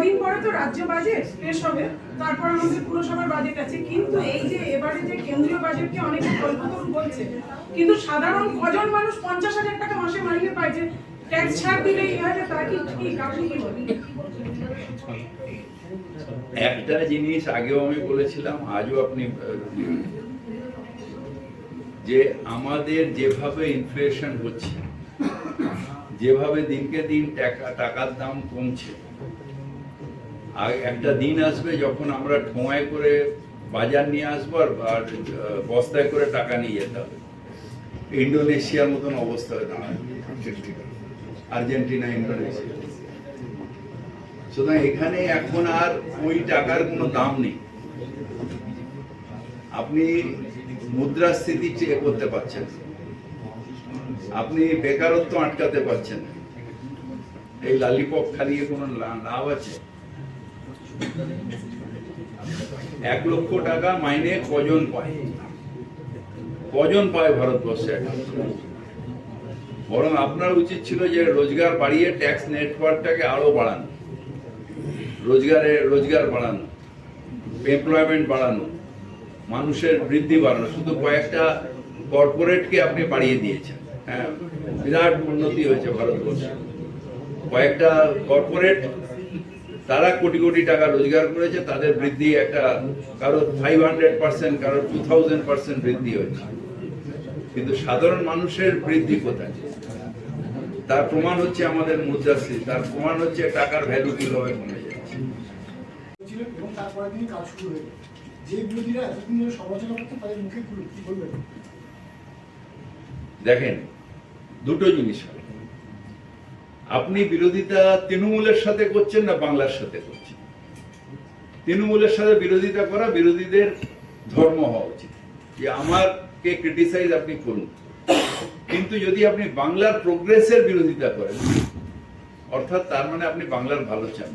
কদিন পরে তো রাজ্য বাজেট শেষ হবে, তারপর আমাদের পুরসভার বাজেট আছে। কিন্তু এই যে এবারে যে কেন্দ্রীয় বাজেটকে অনেকে কল্পতরু বলছে, কিন্তু সাধারণ কজন মানুষ পঞ্চাশ হাজার টাকা মাসে মাইনে যে ট্যাক্স ছাড় দিলে এই হাজার, তা কি ঠিক? আপনি কি বলেন? একটা জিনিস আগেও আমি বলেছিলাম, আজও আপনি যে আমাদের যেভাবে ইনফ্লেশন হচ্ছে, যেভাবে দিনকে দিন টাকা, টাকার দাম কমছে আর একটা দিন আসবে যখন আমরা ঠোঁয়ায় করে বাজার নিয়ে আসব আর বস্তায় করে টাকা নিয়ে যেতে হবে। ইন্ডোনেশিয়ার মতন অবস্থা হয়ে আর্জেন্টিনা ইন্ডোনেশিয়া সুতরাং এখানে এখন আর ওই টাকার কোনো দাম নেই। আপনি মুদ্রাস্ফীতি চেক করতে পারছেন আপনি বেকারত্ব আটকাতে পারছেন এই লালিপপ খালিয়ে কোনো লাভ আছে? এক লক্ষ টাকা মাইনে কজন পায়? কজন পায় ভারতবর্ষে? বরং আপনার উচিত ছিল যে রোজগার বাড়িয়ে ট্যাক্স নেটওয়ার্কটাকে আরও বাড়ানো। রোজগারে, রোজগার বাড়ানো এমপ্লয়মেন্ট বাড়ানো, মানুষের বৃদ্ধি বাড়ানো। শুধু কয়েকটা কর্পোরেটকে আপনি বাড়িয়ে দিয়েছেন। হ্যাঁ বিরাট উন্নতি হয়েছে ভারতবর্ষে। কয়েকটা কর্পোরেট তারা কোটি কোটি টাকা রোজগার করেছে তাদের বৃদ্ধি একটা কারও ফাইভ হান্ড্রেড পার্সেন্ট কারও টু থাউজেন্ড পার্সেন্ট বৃদ্ধি হয়েছে। কিন্তু সাধারণ মানুষের বৃদ্ধি কোথায়? তার প্রমাণ হচ্ছে আমাদের মুদ্রাস্ফীতি তার প্রমাণ হচ্ছে টাকার ভ্যালু কীভাবে কমে যাচ্ছে এবং তারপরে দিনই কাজ শুরু হয়ে যে বিরোধীরা এতদিন ধরে সমালোচনা করতো তাদের মুখে কি বলবেন? দেখেন দুটো জিনিস হয় আপনি বিরোধিতা তৃণমূলের সাথে করছেন না বাংলার সাথে করছেন? তৃণমূলের সাথে বিরোধিতা করা বিরোধীদের ধর্ম হওয়া উচিত। যে আমারকে ক্রিটিসাইজ আপনি করুন। কিন্তু যদি আপনি বাংলার প্রোগ্রেসের বিরোধিতা করেন, অর্থাৎ তার মানে আপনি বাংলার ভালো চান।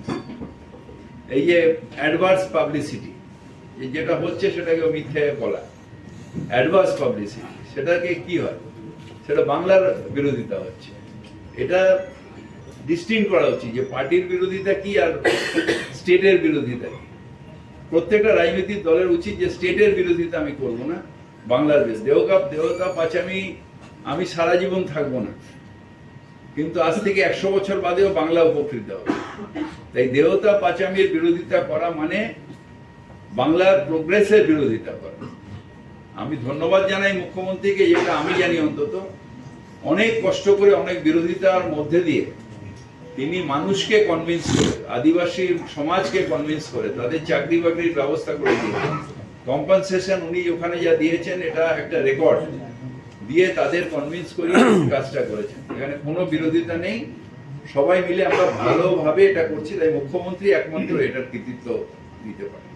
এই যে অ্যাডভান্স পাবলিসিটি যেটা হচ্ছে সেটাকে মিথ্যে বলা। অ্যাডভান্স পাবলিসিটি সেটাকে কি হয়? সেটা বাংলার বিরোধিতা হচ্ছে। এটা ডিস্টিং করা উচিত যে পার্টির বিরোধিতা কি আর স্টেটের বিরোধিতা কি। প্রত্যেকটা রাজনৈতিক দলের উচিত যে স্টেটের বিরোধিতা আমি করব না। বাংলার বেশ দেহকাপ দেহকাপ আছে আমি আমি সারা জীবন থাকব না। কিন্তু আজ থেকে একশো বছর বাদেও বাংলা উপকৃত হবে। তাই দেহতা পাচামির বিরোধিতা করা মানে বাংলার প্রোগ্রেসের বিরোধিতা করা। আমি ধন্যবাদ জানাই মুখ্যমন্ত্রীকে, যেটা আমি জানি অন্তত। অনেক কষ্ট করে অনেক বিরোধিতার মধ্যে দিয়ে তিনি মানুষকে কনভিন্স করে আদিবাসী সমাজকে কনভিন্স করে তাদের চাকরি বাকরির ব্যবস্থা করে দিয়েছেন। কম্পেনসেশন উনি ওখানে যা দিয়েছেন এটা একটা রেকর্ড দিয়ে তাদের কনভিন্স করে কাজটা করেছেন। এখানে কোনো বিরোধিতা নেই। সবাই মিলে আমরা ভালোভাবে এটা করছি তাই মুখ্যমন্ত্রী একমাত্র এটার কৃতিত্ব দিতে পারে